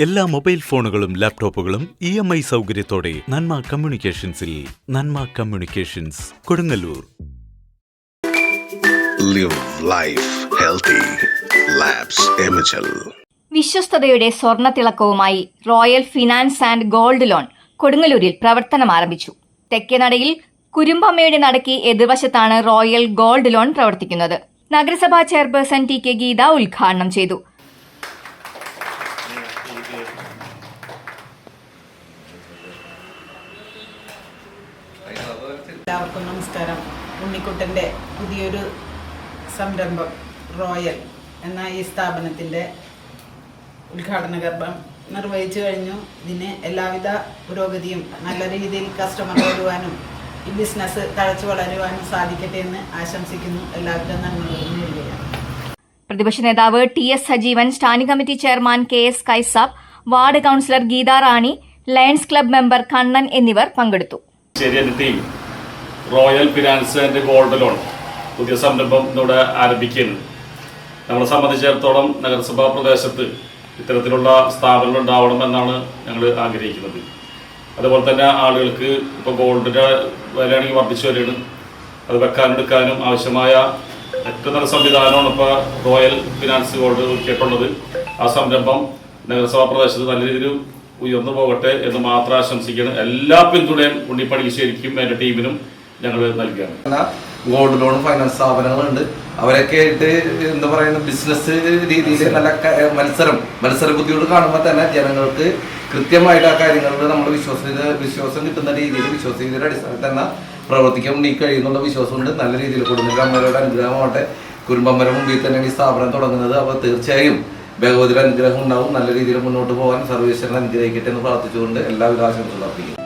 എല്ലാ മൊബൈൽ ഫോണുകളും ലാപ്ടോപ്പുകളും ഇ എം ഐ സൗകര്യത്തോടെ Nanma കമ്മ്യൂണിക്കേഷൻസിൽ Nanma communications Kodungallur. Live life healthy. വിശ്വസ്തതയുടെ സ്വർണത്തിളക്കവുമായി royal finance and gold loan കൊടുങ്ങല്ലൂരിൽ പ്രവർത്തനം ആരംഭിച്ചു. തെക്കേനടയിൽ കുരുമ്പമ്മയുടെ നടക്കി എതിർവശത്താണ് റോയൽ ഗോൾഡ് ലോൺ പ്രവർത്തിക്കുന്നത്. നഗരസഭാ ചെയർപേഴ്സൺ ടി കെ ഗീത ഉദ്ഘാടനം ചെയ്തു. എല്ലാവർക്കും നമസ്കാരം. ഉണ്ണിക്കുട്ടന്റെ പുതിയൊരു സംരംഭം റോയൽ എന്ന ഈ സ്ഥാപനത്തിന്റെ ഉദ്ഘാടന ഗർഭം നിർവഹിച്ചു കഴിഞ്ഞു. ഇതിന് എല്ലാവിധ പുരോഗതിയും നല്ല രീതിയിൽ കസ്റ്റമർ വരുവാനും ഈ ബിസിനസ് തഴച്ചു വളരുവാനും സാധിക്കട്ടെ എന്ന് ആശംസിക്കുന്നു. എല്ലാവിധ നന്മകളും നേരുകയാണ്. പ്രതിപക്ഷ നേതാവ് T S Sajeevan standing committee chairman K S Kaisab ward councillor Geetha Rani lions club member Kannan എന്നിവർ പങ്കെടുത്തു. Royal finance and gold loan പുതിയ സംരംഭം ഇന്നിവിടെ ആരംഭിക്കുന്നു നമ്മളെ സംബന്ധിച്ചിടത്തോളം നഗരസഭാ പ്രദേശത്ത് ഇത്തരത്തിലുള്ള സ്ഥാപനങ്ങൾ ഉണ്ടാവണമെന്നാണ് ഞങ്ങൾ ആഗ്രഹിക്കുന്നത്. അതുപോലെ തന്നെ ആളുകൾക്ക് ഇപ്പോൾ ഗോൾഡിന്റെ വിലയാണെങ്കിൽ വർദ്ധിച്ചു വരികയാണ്. അത് വെക്കാനെടുക്കാനും ആവശ്യമായ നല്ല സംവിധാനമാണ് ഇപ്പോൾ റോയൽ ഫിനാൻസ് ബോർഡ് ഒരുക്കിയിട്ടുള്ളത്. ആ സംരംഭം നഗരസഭാ പ്രദേശത്ത് നല്ല രീതിയിൽ ഉയർന്നു പോകട്ടെ എന്ന് മാത്രം ആശംസിക്കുകയാണ്. എല്ലാ പിന്തുണയും ഉണ്ണിപ്പണിശ്ശേരിക്കും എന്റെ ടീമിനും ഞങ്ങൾ നൽകുകയാണ്. ഗോൾഡ് ലോൺ ഫൈനാൻസ് സ്ഥാപനങ്ങളുണ്ട്. അവരൊക്കെ ആയിട്ട് എന്താ പറയുന്ന ബിസിനസ് രീതിയിൽ നല്ല മത്സരം മത്സര ബുദ്ധിയോട് കാണുമ്പോൾ തന്നെ ജനങ്ങൾക്ക് കൃത്യമായിട്ട് ആ കാര്യങ്ങളിൽ നമ്മൾ വിശ്വസനീയത വിശ്വാസം കിട്ടുന്ന രീതിയിൽ വിശ്വസനീയതയുടെ അടിസ്ഥാനത്തിൽ തന്നെ പ്രവർത്തിക്കാൻ വേണ്ടി കഴിയുന്നുള്ള വിശ്വാസമുണ്ട്. നല്ല രീതിയിൽ കൊടുക്കുന്ന അമ്മയുടെ അനുഗ്രഹമാവട്ടെ. കുടുംബമ്മയുടെ മുമ്പിൽ ഈ സ്ഥാപനം തുടങ്ങുന്നത്. അപ്പോൾ തീർച്ചയായും ഭഗവതിയുടെ അനുഗ്രഹം ഉണ്ടാവും. നല്ല രീതിയിൽ മുന്നോട്ട് പോകാൻ സർവേശ്വരൻ അനുഗ്രഹിക്കട്ടെ എന്ന് പ്രാർത്ഥിച്ചുകൊണ്ട് എല്ലാവിധ ആശംസകളും അർപ്പിക്കുന്നു.